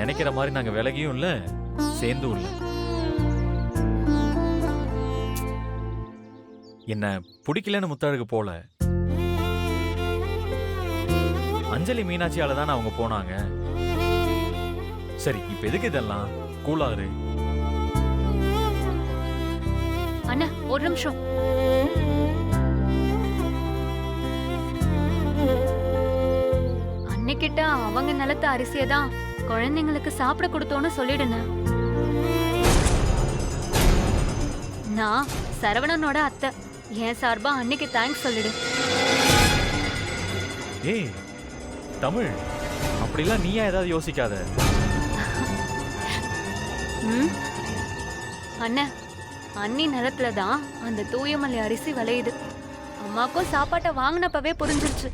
நினைக்கிற மாதிரி நாங்க விலகியும் இல்ல சேர்ந்தும் இல்ல. என்ன பிடிக்கலன்னு முத்தாளுக்கு போல. அஞ்சலி மீனாட்சியால தானே அவங்க போனாங்க. சரி இப்ப எதுக்கு இதெல்லாம்? கூலாரு அண்ணா ஒரு நிமிஷம். அன்னைக்கிட்ட அவங்க நிலத்த அரிசியை தான் குழந்தைங்களுக்கு சாப்பிட கொடுத்தோன்னு சொல்லிடுங்க. நான் சரவணனோட அத்தை. என் சார்பா அன்னைக்கு தேங்க்ஸ் சொல்லிடு. ஏய் தமிழ் அப்படிலாம் நீயா ஏதாவது யோசிக்காத. ம்? அண்ணா அண்ணி நிலத்துல தான் அந்த தூயமல்லி அரிசி விளையுது. அம்மாக்கும் சாப்பாட்டை வாங்கினப்பவே புரிஞ்சிருச்சு.